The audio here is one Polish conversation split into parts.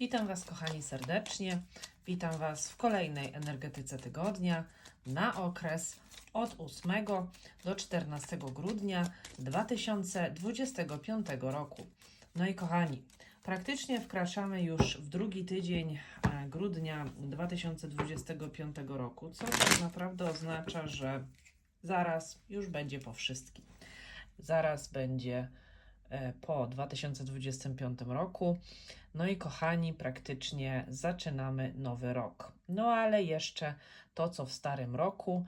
Witam Was, kochani, serdecznie. Witam Was w kolejnej energetyce tygodnia na okres od 8 do 14 grudnia 2025 roku. No i kochani, praktycznie wkraczamy już w drugi tydzień e, grudnia 2025 roku, co tak naprawdę oznacza, że zaraz już będzie po wszystkim. Zaraz będzie po 2025 roku. No i kochani, praktycznie zaczynamy nowy rok. No ale jeszcze to, co w starym roku,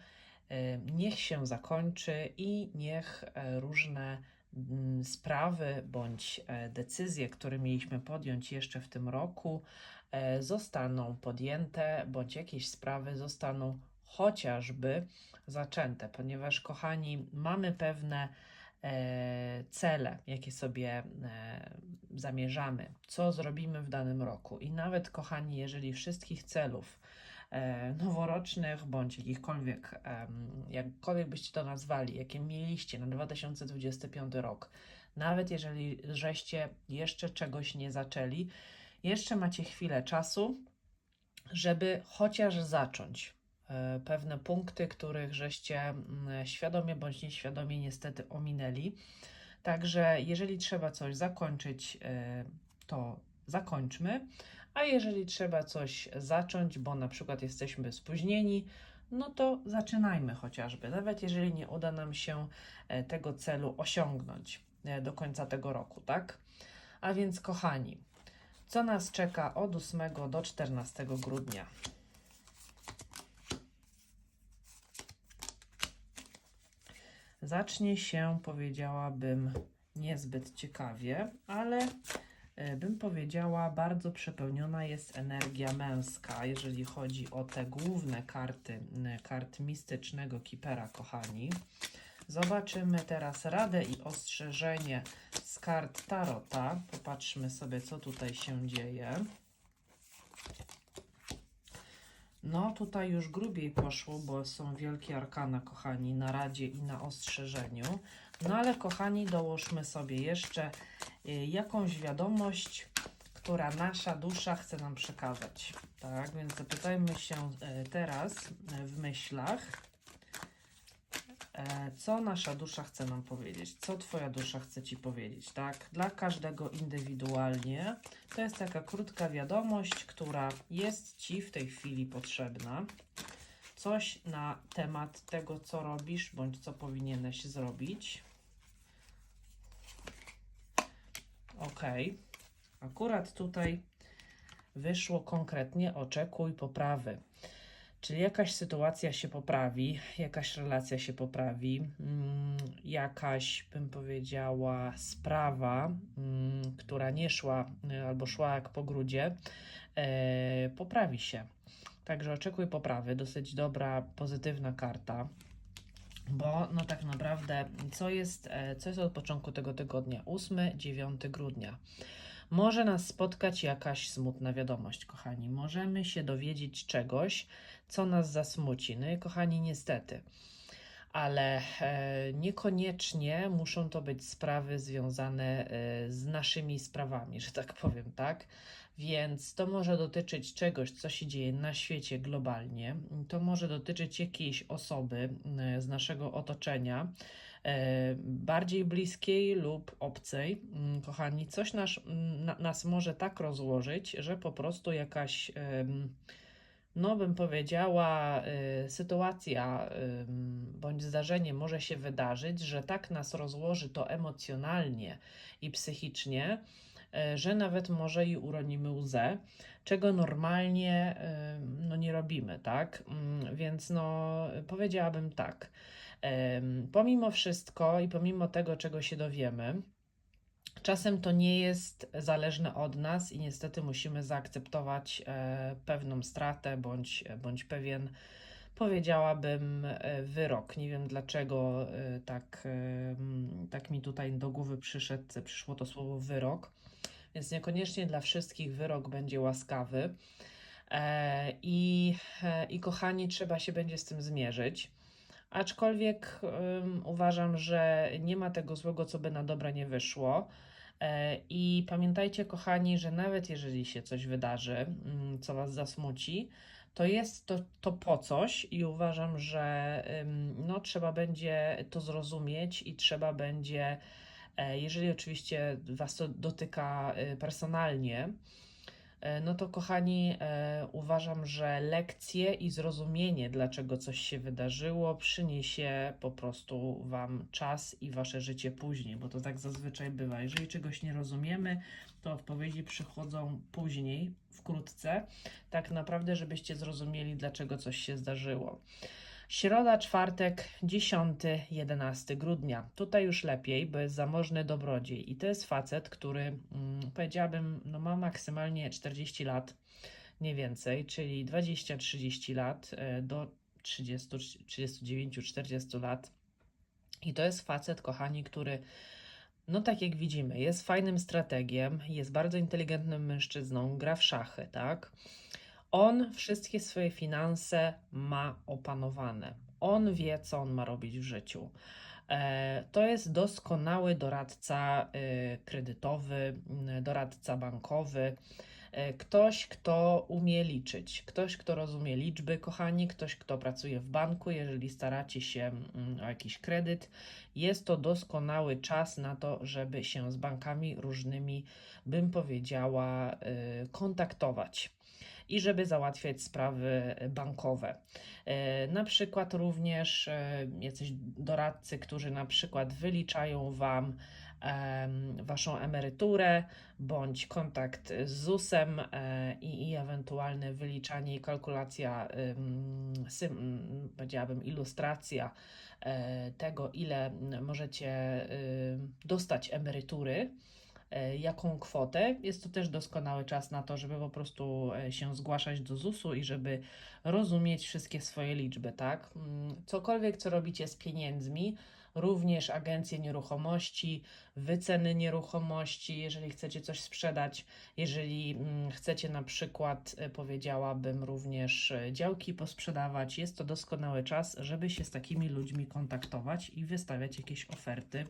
e, niech się zakończy i niech e, różne mm, sprawy bądź e, decyzje, które mieliśmy podjąć jeszcze w tym roku, e, zostaną podjęte, bądź jakieś sprawy zostaną chociażby zaczęte, ponieważ kochani, mamy pewne e, cele, jakie sobie e, zamierzamy, co zrobimy w danym roku. I nawet, kochani, jeżeli wszystkich celów e, noworocznych bądź jakichkolwiek, jakkolwiek byście to nazwali, jakie mieliście na 2025 rok, nawet jeżeli żeście jeszcze czegoś nie zaczęli, jeszcze macie chwilę czasu, żeby chociaż zacząć e, pewne punkty, których żeście mm, świadomie bądź nieświadomie niestety ominęli. Także jeżeli trzeba coś zakończyć, e, to zakończmy, a jeżeli trzeba coś zacząć, bo na przykład jesteśmy spóźnieni, no to zaczynajmy chociażby, nawet jeżeli nie uda nam się e, tego celu osiągnąć e, do końca tego roku, tak? A więc kochani, co nas czeka od 8 do 14 grudnia? Zacznie się, powiedziałabym, niezbyt ciekawie, ale e, bym powiedziała, bardzo przepełniona jest energia męska, jeżeli chodzi o te główne karty, kart mistycznego kipera, kochani. Zobaczymy teraz radę i ostrzeżenie z kart Tarota. Popatrzmy sobie, co tutaj się dzieje. No, tutaj już grubiej poszło, bo są wielkie arkana, kochani, na radzie i na ostrzeżeniu. No ale, kochani, dołóżmy sobie jeszcze y, jakąś wiadomość, która nasza dusza chce nam przekazać. Tak, więc zapytajmy się y, teraz y, w myślach, co nasza dusza chce nam powiedzieć, co Twoja dusza chce Ci powiedzieć, tak? Dla każdego indywidualnie. To jest taka krótka wiadomość, która jest Ci w tej chwili potrzebna. Coś na temat tego, co robisz, bądź co powinieneś zrobić. Ok. Akurat tutaj wyszło konkretnie oczekuj poprawy. Czyli jakaś sytuacja się poprawi, jakaś relacja się poprawi, mm, jakaś, bym powiedziała, sprawa, mm, która nie szła y, albo szła jak po grudzie, e, poprawi się. Także oczekuj poprawy. Dosyć dobra, pozytywna karta. Bo no tak naprawdę, co jest, e, co jest od początku tego tygodnia? 8-9 grudnia. Może nas spotkać jakaś smutna wiadomość, kochani. Możemy się dowiedzieć czegoś, co nas zasmuci. No i kochani, niestety. Ale e, niekoniecznie muszą to być sprawy związane e, z naszymi sprawami, że tak powiem, tak? Więc to może dotyczyć czegoś, co się dzieje na świecie globalnie. To może dotyczyć jakiejś osoby e, z naszego otoczenia, bardziej bliskiej lub obcej. Mm, Kochani, coś nas, na, nas może tak rozłożyć, że po prostu jakaś. no bym powiedziała, y, sytuacja bądź zdarzenie może się wydarzyć, że tak nas rozłoży to emocjonalnie i psychicznie, y, że nawet może i uronimy łzę, czego normalnie no, nie robimy, tak? Ym, Więc no, powiedziałabym tak. Pomimo wszystko i pomimo tego, czego się dowiemy, Czasem to nie jest zależne od nas i niestety musimy zaakceptować e, pewną stratę bądź, bądź pewien, powiedziałabym, e, wyrok. Nie wiem dlaczego e, tak, tak mi tutaj do głowy przyszedł, przyszło to słowo wyrok, więc niekoniecznie dla wszystkich wyrok będzie łaskawy. I, I kochani, trzeba się będzie z tym zmierzyć. Aczkolwiek ym, uważam, że nie ma tego złego, co by na dobre nie wyszło. E, I pamiętajcie, kochani, że nawet jeżeli się coś wydarzy, co Was zasmuci, to jest to, to po coś i uważam, że no, trzeba będzie to zrozumieć i trzeba będzie, e, jeżeli oczywiście Was to dotyka y, personalnie, no to kochani, e, uważam, że lekcje i zrozumienie, dlaczego coś się wydarzyło, przyniesie po prostu Wam czas i Wasze życie później, bo to tak zazwyczaj bywa. Jeżeli czegoś nie rozumiemy, to odpowiedzi przychodzą później, wkrótce, tak naprawdę, żebyście zrozumieli, dlaczego coś się zdarzyło. Środa, czwartek, 10-11 grudnia. Tutaj już lepiej, bo jest zamożny dobrodziej. I to jest facet, który mm, powiedziałabym, no ma maksymalnie 40 lat, nie więcej, czyli 20-30 lat e, do 30, 39-40 lat. I to jest facet, kochani, który no tak jak widzimy, jest fajnym strategiem, jest bardzo inteligentnym mężczyzną, gra w szachy, tak? On wszystkie swoje finanse ma opanowane. On wie, co on ma robić w życiu. E, To jest doskonały doradca y, kredytowy, y, doradca bankowy. E, Ktoś, kto umie liczyć, ktoś, kto rozumie liczby, kochani, ktoś, kto pracuje w banku, jeżeli staracie się mm, o jakiś kredyt, jest to doskonały czas na to, żeby się z bankami różnymi, bym powiedziała, y, kontaktować i żeby załatwiać sprawy bankowe. E, Na przykład również e, jacyś doradcy, którzy na przykład wyliczają Wam Waszą emeryturę bądź kontakt z ZUS-em e, i, i ewentualne wyliczanie i kalkulacja, ym, sym, powiedziałabym, ilustracja tego, ile możecie dostać emerytury jaką kwotę. Jest to też doskonały czas na to, żeby po prostu e, się zgłaszać do ZUS-u i żeby rozumieć wszystkie swoje liczby, tak? Mm, Cokolwiek, co robicie z pieniędzmi, również agencje nieruchomości, wyceny nieruchomości, jeżeli chcecie coś sprzedać, jeżeli mm, chcecie na przykład, e, powiedziałabym, również e, działki posprzedawać, jest to doskonały czas, żeby się z takimi ludźmi kontaktować i wystawiać jakieś oferty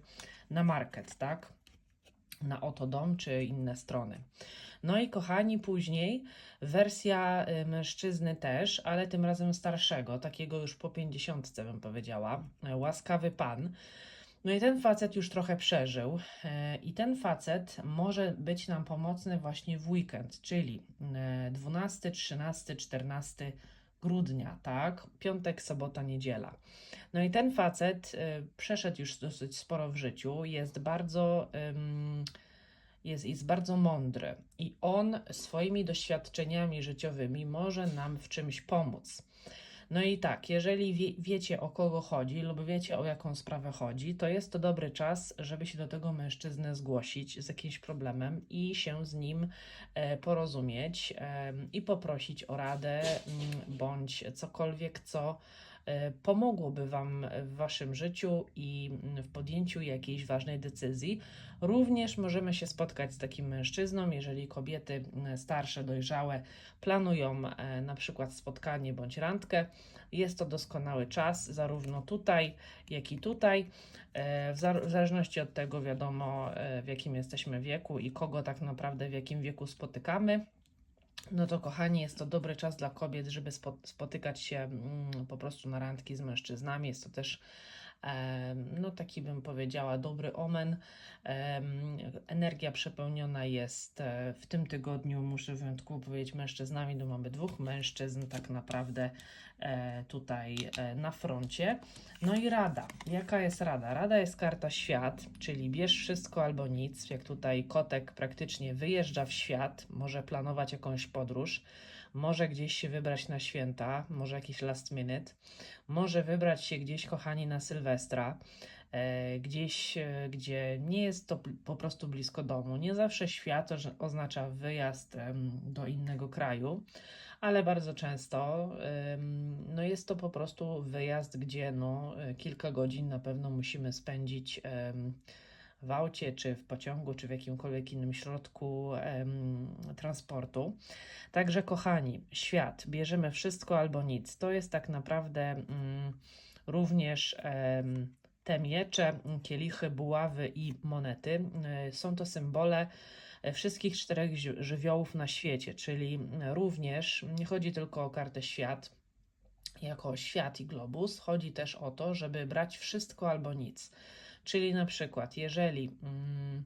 na market, tak? Na Oto Dom czy inne strony. No i kochani, później wersja y, mężczyzny też, ale tym razem starszego, takiego już po 50 bym powiedziała, łaskawy pan. No i ten facet już trochę przeżył e, i ten facet może być nam pomocny właśnie w weekend, czyli e, 12, 13, 14 grudnia, tak? Piątek, sobota, niedziela. No i ten facet y, przeszedł już dosyć sporo w życiu, jest bardzo, ym, jest, jest bardzo mądry i on swoimi doświadczeniami życiowymi może nam w czymś pomóc. No i tak, jeżeli wie, wiecie o kogo chodzi lub wiecie o jaką sprawę chodzi, to jest to dobry czas, żeby się do tego mężczyzny zgłosić z jakimś problemem i się z nim e, porozumieć i poprosić o radę mm, bądź cokolwiek, co pomogłoby Wam w Waszym życiu i w podjęciu jakiejś ważnej decyzji. Również możemy się spotkać z takim mężczyzną, jeżeli kobiety mm, starsze, dojrzałe planują e, na przykład spotkanie bądź randkę. Jest to doskonały czas, zarówno tutaj, jak i tutaj. E, W za- w zależności od tego, wiadomo, e, w jakim jesteśmy wieku i kogo tak naprawdę w jakim wieku spotykamy. No to kochani, jest to dobry czas dla kobiet, żeby spo, spotykać się mm, po prostu na randki z mężczyznami. Jest to też no taki bym powiedziała dobry omen. Energia przepełniona jest e, w tym tygodniu, muszę wyjątkowo powiedzieć, mężczyznami, bo mamy dwóch mężczyzn tak naprawdę e, tutaj e, na froncie. No i rada. Jaka jest rada? Rada jest karta świat, czyli bierz wszystko albo nic. Jak tutaj kotek praktycznie wyjeżdża w świat, może planować jakąś podróż, może gdzieś się wybrać na święta, może jakiś last minute, może wybrać się gdzieś, kochani, na Sylwestra. E, gdzieś, e, gdzie nie jest to po prostu blisko domu. Nie zawsze świat oznacza wyjazd do innego kraju, ale bardzo często no jest to po prostu wyjazd, gdzie no, e, kilka godzin na pewno musimy spędzić w aucie, czy w pociągu, czy w jakimkolwiek innym środku transportu. Także, kochani, świat, bierzemy wszystko albo nic. To jest tak naprawdę mm, również em, te miecze, kielichy, buławy i monety y, są to symbole e, wszystkich czterech żywiołów na świecie, czyli mm, również nie chodzi tylko o kartę świat, jako świat i globus, chodzi też o to, żeby brać wszystko albo nic. Czyli na przykład, jeżeli mm,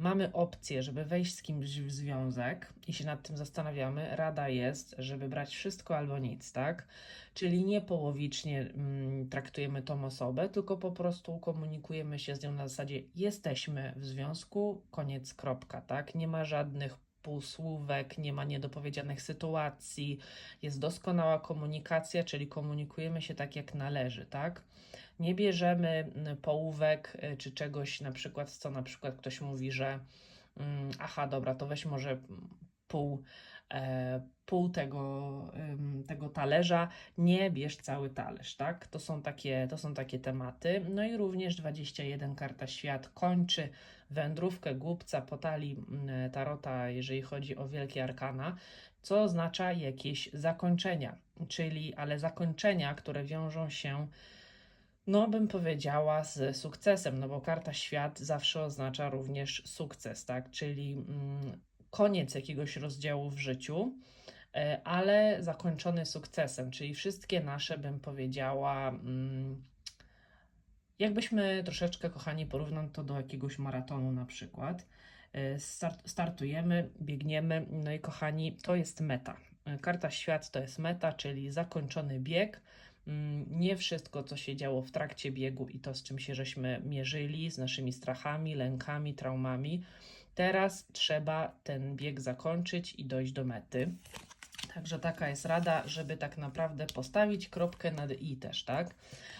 mamy opcję, żeby wejść z kimś w związek i się nad tym zastanawiamy, rada jest, żeby brać wszystko albo nic, tak? Czyli nie połowicznie mm, traktujemy tą osobę, tylko po prostu komunikujemy się z nią na zasadzie jesteśmy w związku, koniec, kropka, tak? Nie ma żadnych półsłówek, nie ma niedopowiedzianych sytuacji, jest doskonała komunikacja, czyli komunikujemy się tak jak należy, tak? Nie bierzemy mm, połówek y, czy czegoś, na przykład, co na przykład ktoś mówi, że mm, aha, dobra, to weź może pół, pół tego, tego talerza, nie bierz cały talerz, tak? To są, takie, to są takie tematy. No i również 21 karta świat kończy wędrówkę głupca po talii tarota, jeżeli chodzi o wielkie arkana, co oznacza jakieś zakończenia, czyli ale zakończenia, które wiążą się no, bym powiedziała, z sukcesem, no bo karta świat zawsze oznacza również sukces, tak? Czyli mm, koniec jakiegoś rozdziału w życiu, e, ale zakończony sukcesem, czyli wszystkie nasze, bym powiedziała, mm, jakbyśmy troszeczkę, kochani, porównali to do jakiegoś maratonu na przykład. E, Start, startujemy, biegniemy, no i kochani, to jest meta. E, Karta świat to jest meta, czyli zakończony bieg. Mm, Nie wszystko, co się działo w trakcie biegu i to, z czym się żeśmy mierzyli, z naszymi strachami, lękami, traumami. Teraz trzeba ten bieg zakończyć i dojść do mety. Także taka jest rada, żeby tak naprawdę postawić kropkę nad i też, tak?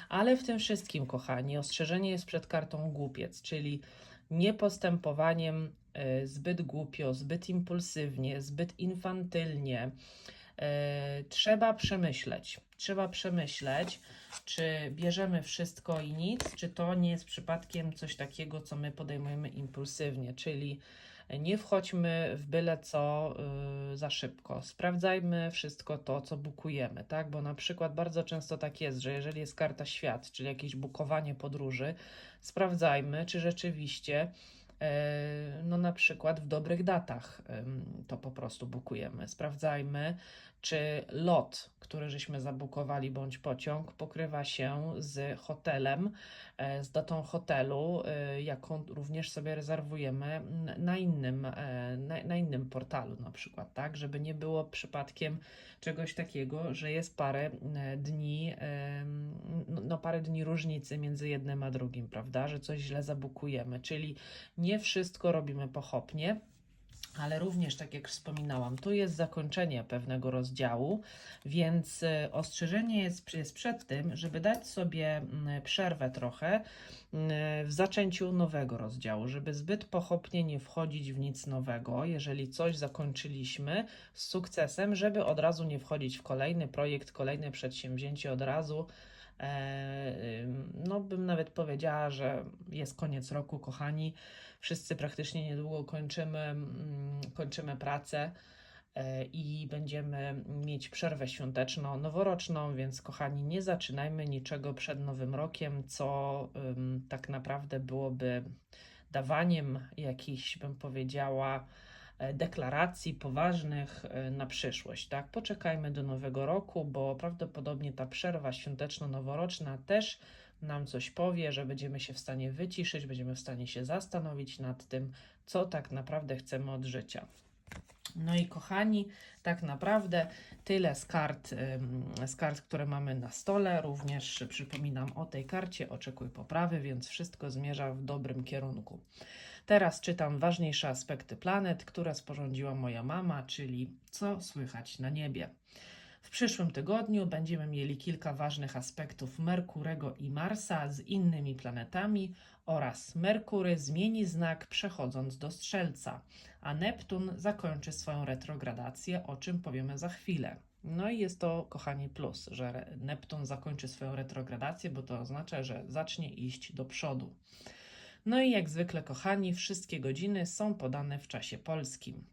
Ale w tym wszystkim, kochani, ostrzeżenie jest przed kartą głupiec, czyli nie postępowaniem e, zbyt głupio, zbyt impulsywnie, zbyt infantylnie. E, Trzeba przemyśleć. Trzeba przemyśleć, czy bierzemy wszystko i nic, czy to nie jest przypadkiem coś takiego, co my podejmujemy impulsywnie, czyli nie wchodźmy w byle co y, za szybko. Sprawdzajmy wszystko to, co bukujemy, tak? Bo na przykład bardzo często tak jest, że jeżeli jest karta świat, czyli jakieś bukowanie podróży, sprawdzajmy, czy rzeczywiście e, no na przykład w dobrych datach to po prostu bukujemy. Sprawdzajmy, czy lot, który żeśmy zabukowali, bądź pociąg, pokrywa się z hotelem, e, z datą hotelu, e, jaką również sobie rezerwujemy na innym, e, na, na innym portalu na przykład, tak, żeby nie było przypadkiem czegoś takiego, że jest parę dni, no parę dni różnicy między jednym a drugim, prawda, że coś źle zabukujemy, czyli nie wszystko robimy pochopnie, ale również, tak jak wspominałam, tu jest zakończenie pewnego rozdziału, więc e, ostrzeżenie jest, jest przed tym, żeby dać sobie mm, przerwę trochę mm, w zaczęciu nowego rozdziału, żeby zbyt pochopnie nie wchodzić w nic nowego, jeżeli coś zakończyliśmy z sukcesem, żeby od razu nie wchodzić w kolejny projekt, kolejne przedsięwzięcie od razu. E, No, bym nawet powiedziała, że jest koniec roku, kochani. Wszyscy praktycznie niedługo kończymy, mm, kończymy pracę e, i będziemy mieć przerwę świąteczno-noworoczną, więc kochani, nie zaczynajmy niczego przed Nowym Rokiem, co tak naprawdę byłoby dawaniem jakichś, bym powiedziała, deklaracji poważnych e, na przyszłość, tak? Poczekajmy do nowego roku, bo prawdopodobnie ta przerwa świąteczno-noworoczna też nam coś powie, że będziemy się w stanie wyciszyć, będziemy w stanie się zastanowić nad tym, co tak naprawdę chcemy od życia. No i kochani, tak naprawdę tyle z kart, z kart, które mamy na stole. Również przypominam o tej karcie, oczekuj poprawy, więc wszystko zmierza w dobrym kierunku. Teraz czytam ważniejsze aspekty planet, które sporządziła moja mama, czyli co słychać na niebie. W przyszłym tygodniu będziemy mieli kilka ważnych aspektów Merkurego i Marsa z innymi planetami oraz Merkury zmieni znak przechodząc do Strzelca, a Neptun zakończy swoją retrogradację, o czym powiemy za chwilę. No i jest to, kochani, plus, że Neptun zakończy swoją retrogradację, bo to oznacza, że zacznie iść do przodu. No i jak zwykle, kochani, wszystkie godziny są podane w czasie polskim.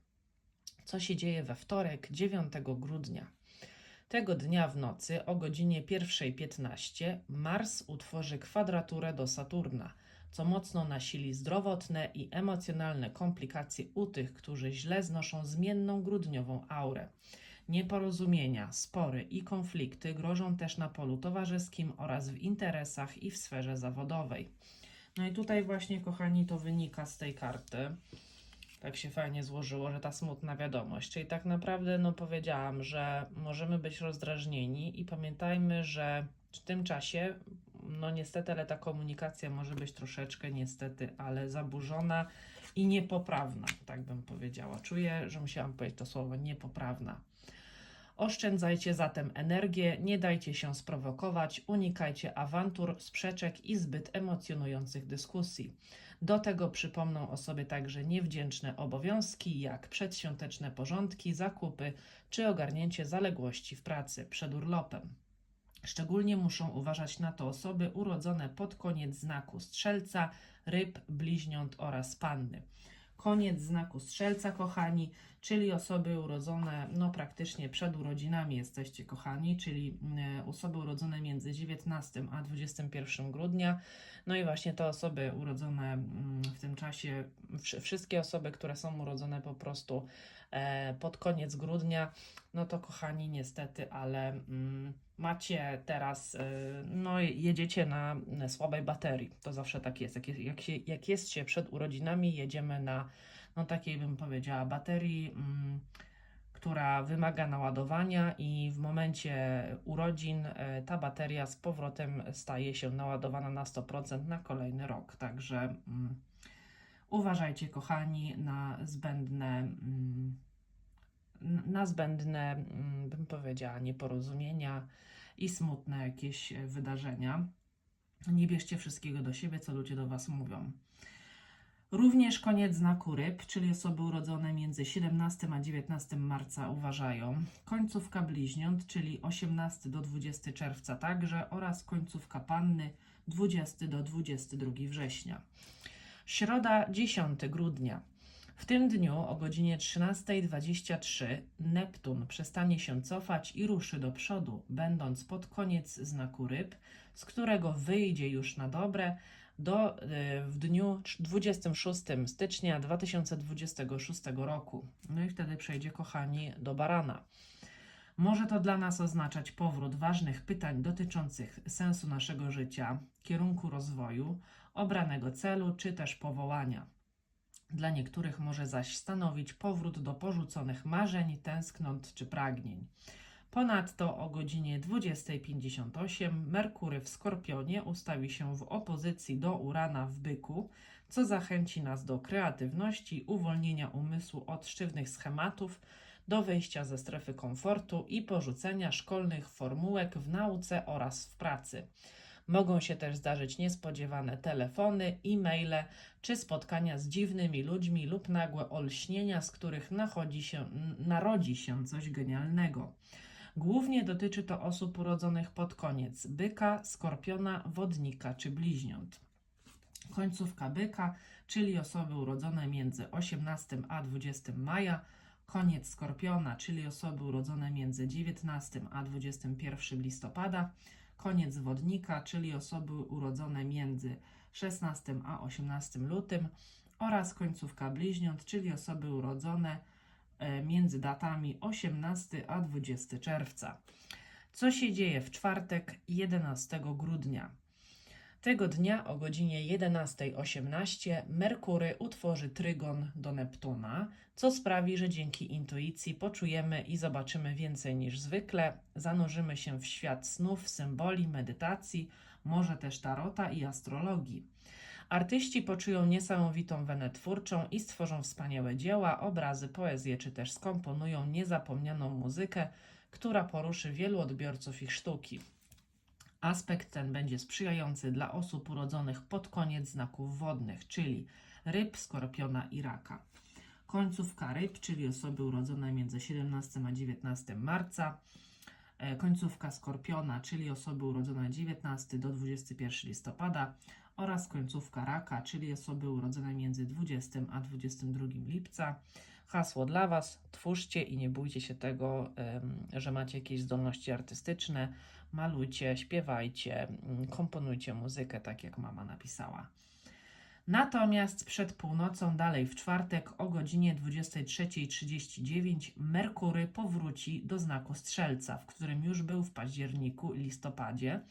Co się dzieje we wtorek, 9 grudnia? Tego dnia w nocy o godzinie 1.15 Mars utworzy kwadraturę do Saturna, co mocno nasili zdrowotne i emocjonalne komplikacje u tych, którzy źle znoszą zmienną grudniową aurę. Nieporozumienia, spory i konflikty grożą też na polu towarzyskim oraz w interesach i w sferze zawodowej. No i tutaj właśnie, kochani, to wynika z tej karty. Tak się fajnie złożyło, że ta smutna wiadomość. Czyli tak naprawdę, no powiedziałam, że możemy być rozdrażnieni i pamiętajmy, że w tym czasie, no niestety, ale ta komunikacja może być troszeczkę, niestety, ale zaburzona i niepoprawna, tak bym powiedziała. Czuję, że musiałam powiedzieć to słowo niepoprawna. Oszczędzajcie zatem energię, nie dajcie się sprowokować, unikajcie awantur, sprzeczek i zbyt emocjonujących dyskusji. Do tego przypomną o sobie także niewdzięczne obowiązki, jak przedświąteczne porządki, zakupy czy ogarnięcie zaległości w pracy przed urlopem. Szczególnie muszą uważać na to osoby urodzone pod koniec znaku strzelca, ryb, bliźniąt oraz panny. Koniec znaku strzelca, kochani, czyli osoby urodzone, no praktycznie przed urodzinami jesteście, kochani, czyli mm, osoby urodzone między 19 a 21 grudnia. No i właśnie te osoby urodzone mm, w tym czasie, wszy- wszystkie osoby, które są urodzone po prostu e, pod koniec grudnia, no to kochani, niestety, ale mm, macie teraz, y, no jedziecie na słabej baterii. To zawsze tak jest. Jak, jak, się, jak jest się przed urodzinami, jedziemy na, no takiej bym powiedziała, baterii, mm, która wymaga naładowania i w momencie urodzin y, ta bateria z powrotem staje się naładowana na 100% na kolejny rok. Także mm, uważajcie, kochani, na zbędne. Mm, na zbędne, mm, bym powiedziała, nieporozumienia i smutne jakieś wydarzenia. Nie bierzcie wszystkiego do siebie, co ludzie do Was mówią. Również koniec znaku ryb, czyli osoby urodzone między 17 a 19 marca uważają. Końcówka bliźniąt, czyli 18 do 20 czerwca także oraz końcówka panny 20 do 22 września. Środa 10 grudnia. W tym dniu o godzinie 13.23 Neptun przestanie się cofać i ruszy do przodu, będąc pod koniec znaku ryb, z którego wyjdzie już na dobre do, y, w dniu 26 stycznia 2026 roku. No i wtedy przejdzie, kochani, do barana. Może to dla nas oznaczać powrót ważnych pytań dotyczących sensu naszego życia, kierunku rozwoju, obranego celu czy też powołania. Dla niektórych może zaś stanowić powrót do porzuconych marzeń, tęsknot czy pragnień. Ponadto o godzinie 20.58 Merkury w Skorpionie ustawi się w opozycji do Urana w Byku, co zachęci nas do kreatywności, uwolnienia umysłu od sztywnych schematów, do wyjścia ze strefy komfortu i porzucenia szkolnych formułek w nauce oraz w pracy. Mogą się też zdarzyć niespodziewane telefony, e-maile czy spotkania z dziwnymi ludźmi lub nagłe olśnienia, z których nachodzi się, narodzi się coś genialnego. Głównie dotyczy to osób urodzonych pod koniec byka, skorpiona, wodnika czy bliźniąt. Końcówka byka, czyli osoby urodzone między 18 a 20 maja, koniec skorpiona, czyli osoby urodzone między 19 a 21 listopada, koniec wodnika, czyli osoby urodzone między 16 a 18 lutym oraz końcówka bliźniąt, czyli osoby urodzone e, między datami 18 a 20 czerwca. Co się dzieje w czwartek 11 grudnia? Tego dnia o godzinie 11.18 Merkury utworzy trygon do Neptuna, co sprawi, że dzięki intuicji poczujemy i zobaczymy więcej niż zwykle, zanurzymy się w świat snów, symboli, medytacji, może też tarota i astrologii. Artyści poczują niesamowitą wenę twórczą i stworzą wspaniałe dzieła, obrazy, poezję, czy też skomponują niezapomnianą muzykę, która poruszy wielu odbiorców ich sztuki. Aspekt ten będzie sprzyjający dla osób urodzonych pod koniec znaków wodnych, czyli ryb, skorpiona i raka. Końcówka ryb, czyli osoby urodzone między 17 a 19 marca. E, Końcówka skorpiona, czyli osoby urodzone 19 do 21 listopada. Oraz końcówka raka, czyli osoby urodzone między 20 a 22 lipca. Hasło dla Was: twórzcie i nie bójcie się tego, że macie jakieś zdolności artystyczne. Malujcie, śpiewajcie, mm, komponujcie muzykę, tak jak mama napisała. Natomiast przed północą, dalej w czwartek o godzinie 23.39, Merkury powróci do znaku Strzelca, w którym już był w październiku i listopadzie,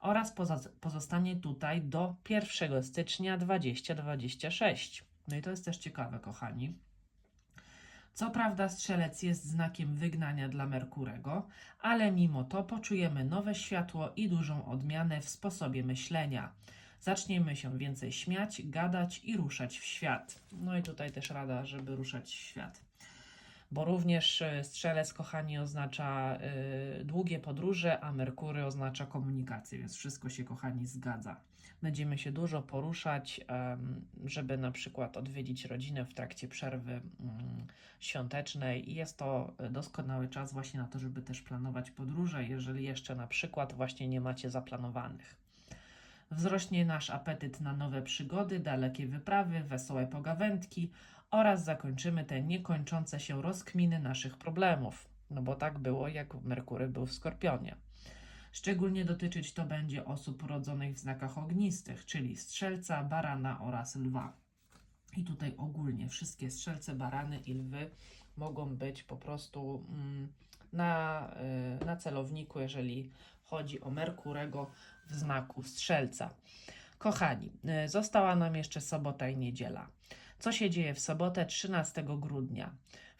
oraz pozostanie tutaj do 1 stycznia 2026. No i to jest też ciekawe, kochani. Co prawda, strzelec jest znakiem wygnania dla Merkurego, ale mimo to poczujemy nowe światło i dużą odmianę w sposobie myślenia. Zaczniemy się więcej śmiać, gadać i ruszać w świat. No i tutaj też rada, żeby ruszać w świat. Bo również e, strzelec, kochani, oznacza y, długie podróże, a Merkury oznacza komunikację, więc wszystko się, kochani, zgadza. Będziemy się dużo poruszać, żeby na przykład odwiedzić rodzinę w trakcie przerwy mm, świątecznej i jest to doskonały czas właśnie na to, żeby też planować podróże, jeżeli jeszcze na przykład właśnie nie macie zaplanowanych. Wzrośnie nasz apetyt na nowe przygody, dalekie wyprawy, wesołe pogawędki oraz zakończymy te niekończące się rozkminy naszych problemów. No bo tak było, jak Merkury był w Skorpionie. Szczególnie dotyczyć to będzie osób urodzonych w znakach ognistych, czyli strzelca, barana oraz lwa. I tutaj ogólnie wszystkie strzelce, barany i lwy mogą być po prostu mm, na, y, na celowniku, jeżeli chodzi o Merkurego w znaku strzelca. Kochani, y, została nam jeszcze sobota i niedziela. Co się dzieje w sobotę 13 grudnia?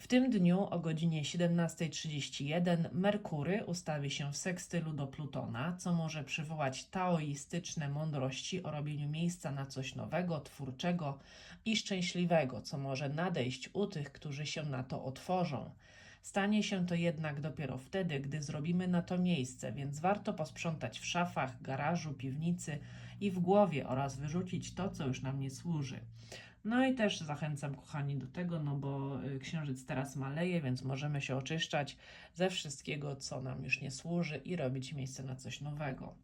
W tym dniu o godzinie 17.31 Merkury ustawi się w sekstylu do Plutona, co może przywołać taoistyczne mądrości o robieniu miejsca na coś nowego, twórczego i szczęśliwego, co może nadejść u tych, którzy się na to otworzą. Stanie się to jednak dopiero wtedy, gdy zrobimy na to miejsce, więc warto posprzątać w szafach, garażu, piwnicy i w głowie oraz wyrzucić to, co już nam nie służy. No i też zachęcam, kochani, do tego, no bo y, księżyc teraz maleje, więc możemy się oczyszczać ze wszystkiego, co nam już nie służy i robić miejsce na coś nowego.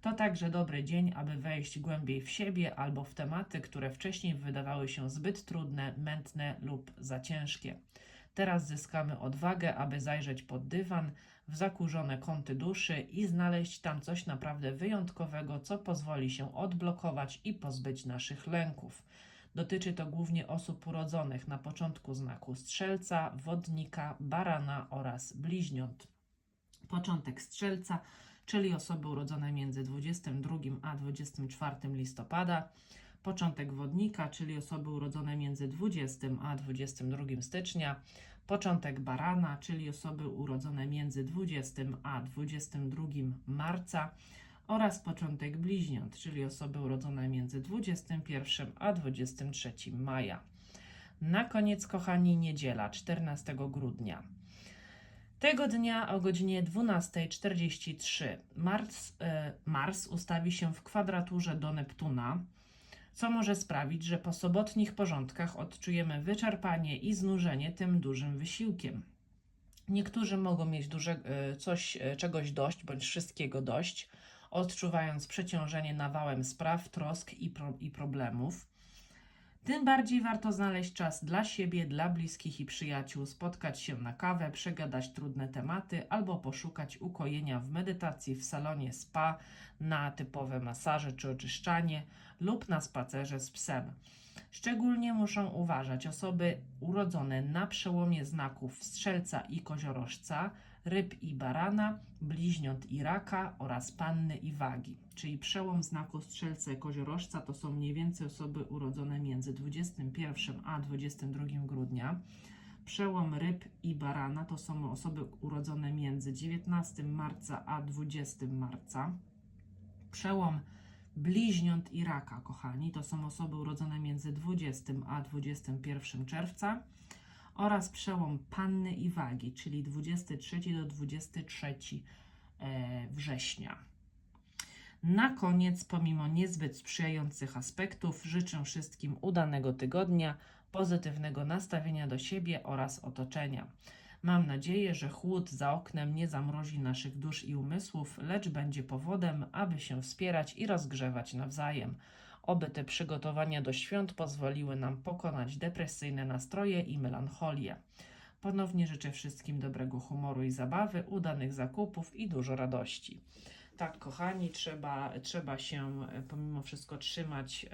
To także dobry dzień, aby wejść głębiej w siebie albo w tematy, które wcześniej wydawały się zbyt trudne, mętne lub za ciężkie. Teraz zyskamy odwagę, aby zajrzeć pod dywan, w zakurzone kąty duszy i znaleźć tam coś naprawdę wyjątkowego, co pozwoli się odblokować i pozbyć naszych lęków. Dotyczy to głównie osób urodzonych na początku znaku strzelca, wodnika, barana oraz bliźniąt. Początek strzelca, czyli osoby urodzone między 22 a 24 listopada. Początek wodnika, czyli osoby urodzone między 20 a 22 stycznia. Początek barana, czyli osoby urodzone między 20 a 22 marca oraz początek bliźniąt, czyli osoby urodzone między 21 a 23 maja. Na koniec, kochani, niedziela 14 grudnia. Tego dnia o godzinie 12.43 Mars, e, Mars ustawi się w kwadraturze do Neptuna, co może sprawić, że po sobotnich porządkach odczujemy wyczerpanie i znużenie tym dużym wysiłkiem. Niektórzy mogą mieć duże, e, coś, e, czegoś dość bądź wszystkiego dość, odczuwając przeciążenie nawałem spraw, trosk i, pro, i problemów. Tym bardziej warto znaleźć czas dla siebie, dla bliskich i przyjaciół, spotkać się na kawę, przegadać trudne tematy albo poszukać ukojenia w medytacji w salonie spa, na typowe masaże czy oczyszczanie lub na spacerze z psem. Szczególnie muszą uważać osoby urodzone na przełomie znaków strzelca i koziorożca, ryb i barana, bliźniąt i raka oraz panny i wagi. Czyli przełom znaku strzelca i koziorożca to są mniej więcej osoby urodzone między 21 a 22 grudnia. Przełom ryb i barana to są osoby urodzone między 19 marca a 20 marca. Przełom bliźniąt i raka, kochani, to są osoby urodzone między 20 a 21 czerwca oraz przełom panny i wagi, czyli 23 do 23 e, września. Na koniec, pomimo niezbyt sprzyjających aspektów, życzę wszystkim udanego tygodnia, pozytywnego nastawienia do siebie oraz otoczenia. Mam nadzieję, że chłód za oknem nie zamrozi naszych dusz i umysłów, lecz będzie powodem, aby się wspierać i rozgrzewać nawzajem. Oby te przygotowania do świąt pozwoliły nam pokonać depresyjne nastroje i melancholię. Ponownie życzę wszystkim dobrego humoru i zabawy, udanych zakupów i dużo radości. Tak, kochani, trzeba, trzeba się e, pomimo wszystko trzymać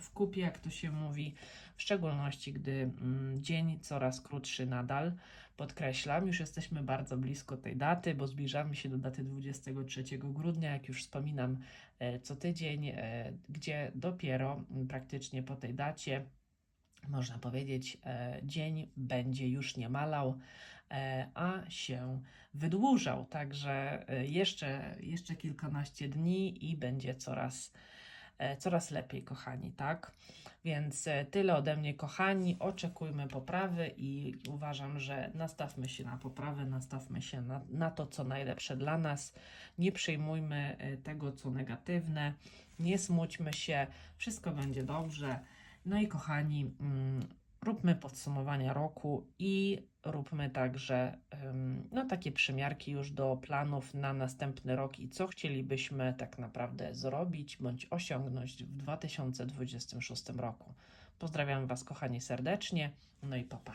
w kupie, jak to się mówi, w szczególności gdy mm, dzień coraz krótszy nadal. Podkreślam, już jesteśmy bardzo blisko tej daty, bo zbliżamy się do daty 23 grudnia, jak już wspominam e, co tydzień, e, gdzie dopiero praktycznie po tej dacie można powiedzieć, e, dzień będzie już nie malał, e, a się wydłużał. Także e, jeszcze, jeszcze kilkanaście dni i będzie coraz, coraz lepiej, kochani, tak? Więc tyle ode mnie, kochani. Oczekujmy poprawy i uważam, że nastawmy się na poprawę, nastawmy się na, na to, co najlepsze dla nas. Nie przyjmujmy tego, co negatywne, nie smućmy się, wszystko będzie dobrze. No i kochani, mm, róbmy podsumowania roku i róbmy także no, takie przymiarki już do planów na następny rok i co chcielibyśmy tak naprawdę zrobić bądź osiągnąć w 2026 roku. Pozdrawiam Was, kochani, serdecznie. No i papa.